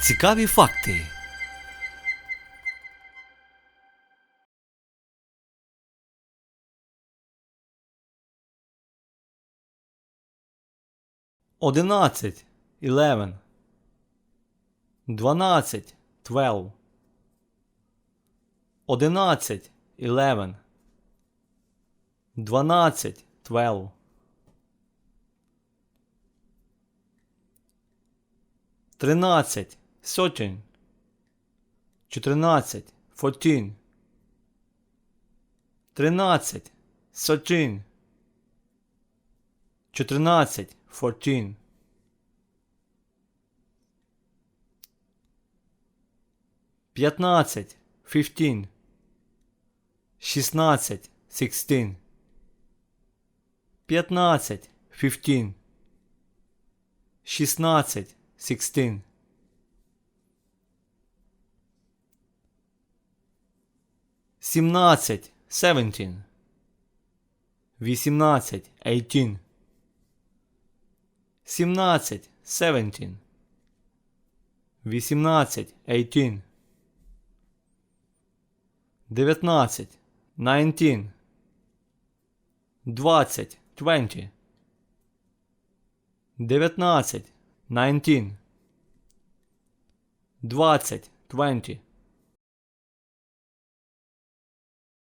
Цікаві факти. Одинадцять. Eleven. Дванадцять. Twelve. Одинадцять. Eleven. Дванадцять. Twelve. Тринадцять. Thirteen. Чотирнадцять. Fourteen. Тринадцять. Thirteen. Чотирнадцять. Fourteen. П'ятнадцять. Fifteen. Шістнадцять. Sixteen. П'ятнадцять. Fifteen. Шістнадцять. Sixteen. Сімнадцять. Seventeen. Вісімнадцять. Eighteen. Сімнадцять. Seventeen. Вісімнадцять. Eighteen. Дев'ятнадцять. Nineteen. Двадцять. Twenty. Дев'ятнадцять. Nineteen. Двадцять. Twenty.